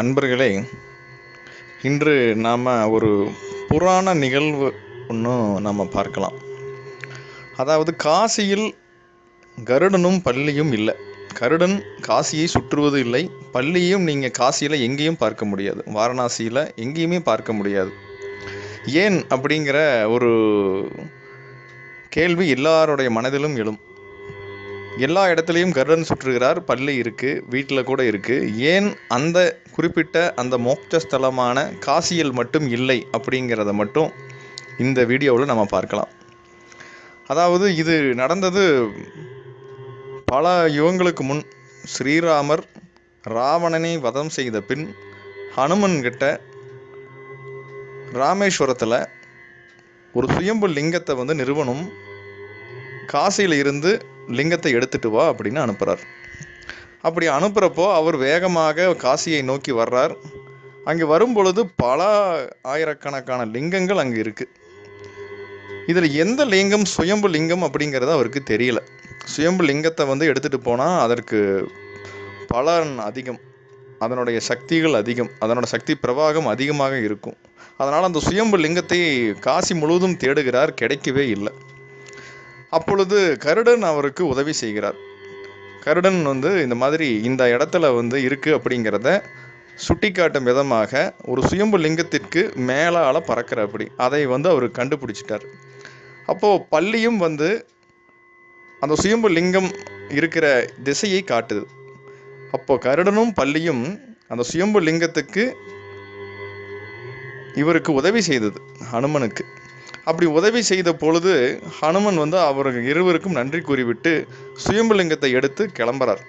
அன்பர்களே இன்று நாம் ஒரு புராண நிகழ்வு ஒன்று நம்ம பார்க்கலாம். அதாவது காசியில் கருடனும் பள்ளியும் இல்லை. கருடன் காசியை சுற்றுவது இல்லை. பள்ளியும் நீங்கள் காசியில் எங்கேயும் பார்க்க முடியாது. வாரணாசியில் எங்கேயுமே பார்க்க முடியாது. ஏன் அப்படிங்கிற ஒரு கேள்வி எல்லாருடைய மனதிலும் எழும். எல்லா இடத்துலையும் கருடன் சுற்றுகிறார். பள்ளி இருக்குது வீட்டில் கூட இருக்குது ஏன் அந்த குறிப்பிட்ட அந்த மோட்ச ஸ்தலமான காசியில் மட்டும் இல்லை அப்படிங்கிறத மட்டும் இந்த வீடியோவில் நம்ம பார்க்கலாம். அதாவது இது நடந்தது பல யுகங்களுக்கு முன். ஸ்ரீராமர் ராவணனை வதம் செய்த பின் ஹனுமன்கிட்ட ராமேஸ்வரத்தில் ஒரு சுயம்பு லிங்கத்தை வந்து நிறுவனம் காசியில் இருந்து லிங்கத்தை எடுத்துட்டு வா அப்படின்னு அனுப்புகிறார் அப்படி அனுப்புகிறப்போ அவர் வேகமாக காசியை நோக்கி வர்றார். அங்கே வரும் பொழுது பல ஆயிரக்கணக்கான லிங்கங்கள் அங்கே இருக்குது இதில் எந்த லிங்கம் சுயம்பு லிங்கம் அப்படிங்கிறது அவருக்கு தெரியல. சுயம்பு லிங்கத்தை வந்து எடுத்துகிட்டு போனால் அதற்கு பலன் அதிகம். அதனுடைய சக்திகள் அதிகம். அதனோட சக்தி பிரவாகம் அதிகமாக இருக்கும். அதனால் அந்த சுயம்பு லிங்கத்தை காசி முழுவதும் தேடுகிறார். கிடைக்கவே இல்லை. அப்பொழுது கருடன் அவருக்கு உதவி செய்கிறார். கருடன் வந்து இந்த மாதிரி இந்த இடத்துல வந்து இருக்குது அப்படிங்கிறத சுட்டிக்காட்டும் விதமாக ஒரு சுயம்பு லிங்கத்திற்கு மேலால் பறக்கிற அப்படி. அதை வந்து அவர் கண்டுபிடிச்சிட்டார். அப்போது பள்ளியும் வந்து அந்த சுயம்பு லிங்கம் இருக்கிற திசையை காட்டுது. அப்போது கருடனும் பள்ளியும் அந்த சுயம்பு லிங்கத்துக்கு இவருக்கு உதவி செய்தது ஹனுமனுக்கு. அப்படி உதவி செய்த பொழுது ஹனுமன் வந்து அவருக்கு இருவருக்கும் நன்றி கூறிவிட்டு சுயம்புலிங்கத்தை எடுத்து கிளம்புறார்.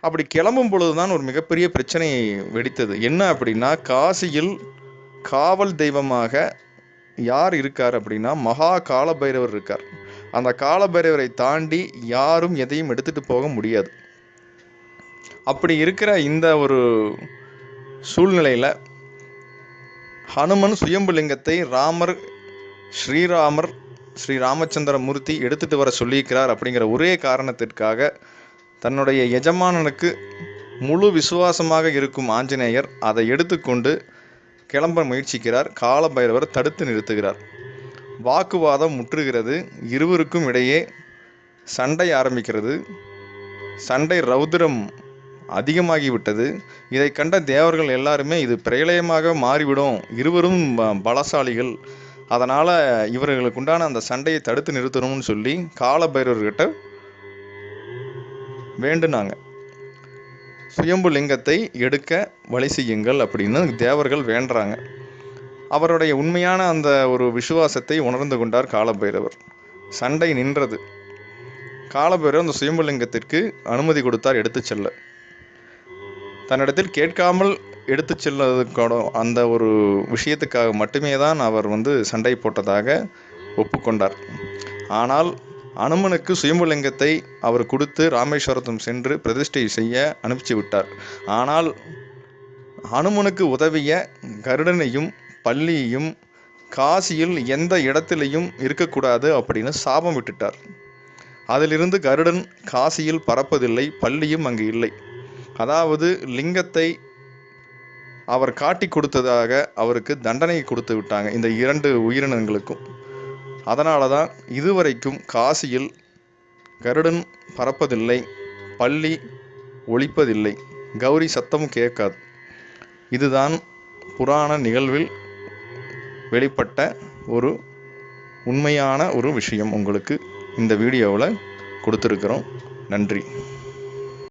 அப்படி கிளம்பும் பொழுது தான் ஒரு மிகப்பெரிய பிரச்சனை வெடித்தது. என்ன அப்படின்னா காசியில் காவல் தெய்வமாக யார் இருக்கார் அப்படின்னா மகா காலபைரவர் இருக்கார். அந்த காலபைரவரை தாண்டி யாரும் எதையும் எடுத்துட்டு போக முடியாது. அப்படி இருக்கிற இந்த ஒரு சூழ்நிலையில் ஹனுமன் சுயம்புலிங்கத்தை ராமர் ஸ்ரீராமர் ஸ்ரீ ராமச்சந்திர மூர்த்தி எடுத்துட்டு வர சொல்லியிருக்கிறார் அப்படிங்கிற ஒரே காரணத்திற்காக தன்னுடைய எஜமானனுக்கு முழு விசுவாசமாக இருக்கும் ஆஞ்சநேயர் அதை எடுத்துக்கொண்டு கிளம்ப முயற்சிக்கிறார். காலபைரவர் தடுத்து நிறுத்துகிறார். வாக்குவாதம் முற்றுகிறது. இருவருக்கும் இடையே சண்டை ஆரம்பிக்கிறது. சண்டை ரௌத்ரம் அதிகமாகிவிட்டது. இதை கண்ட தேவர்கள் எல்லாருமே இது பிரளயமாக மாறிவிடும். இருவரும் ப- பலசாலிகள். அதனால் இவர்களுக்கு உண்டான அந்த சண்டையை தடுத்து நிறுத்தணும்னு சொல்லி காலபைரவர்கிட்ட வேண்டுனாங்க. சுயம்பு லிங்கத்தை எடுக்க வழி செய்யுங்கள் அப்படின்னு தேவர்கள் வேண்டுறாங்க. அவருடைய உண்மையான அந்த ஒரு விசுவாசத்தை உணர்ந்து கொண்டார் காலபைரவர். சண்டை நின்றது. காலபைரவர் அந்த சுயம்பு லிங்கத்திற்கு அனுமதி கொடுத்தார் எடுத்துச் செல்ல. தன்னிடத்தில் கேட்காமல் எடுத்து செல்வதற்கான அந்த ஒரு விஷயத்துக்காக மட்டுமே தான் அவர் வந்து சண்டை போட்டதாக ஒப்புக்கொண்டார். ஆனால் அனுமனுக்கு சுயம்புலிங்கத்தை அவர் கொடுத்து ராமேஸ்வரத்தும் சென்று பிரதிஷ்டை செய்ய அனுப்பிச்சு விட்டார். ஆனால் அனுமனுக்கு உதவிய கருடனையும் பள்ளியையும் காசியில் எந்த இடத்திலையும் இருக்கக்கூடாது அப்படின்னு சாபம் விட்டுட்டார். அதிலிருந்து கருடன் காசியில் பறப்பதில்லை பள்ளியும் அங்கு இல்லை. அதாவது லிங்கத்தை அவர் காட்டி கொடுத்ததாக அவருக்கு தண்டனை கொடுத்து விட்டாங்க இந்த இரண்டு உயிரினங்களுக்கும். அதனால தான் இதுவரைக்கும் காசியில் கருடன் பறப்பதில்லை பள்ளி ஒழிப்பதில்லை கௌரி சத்தம் கேட்காது. இதுதான் புராண நிகழ்வில் வெளிப்பட்ட ஒரு உண்மையான ஒரு விஷயம் உங்களுக்கு இந்த வீடியோவில் கொடுத்துருக்குறோம். நன்றி.